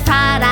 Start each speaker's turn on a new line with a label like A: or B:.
A: 살아.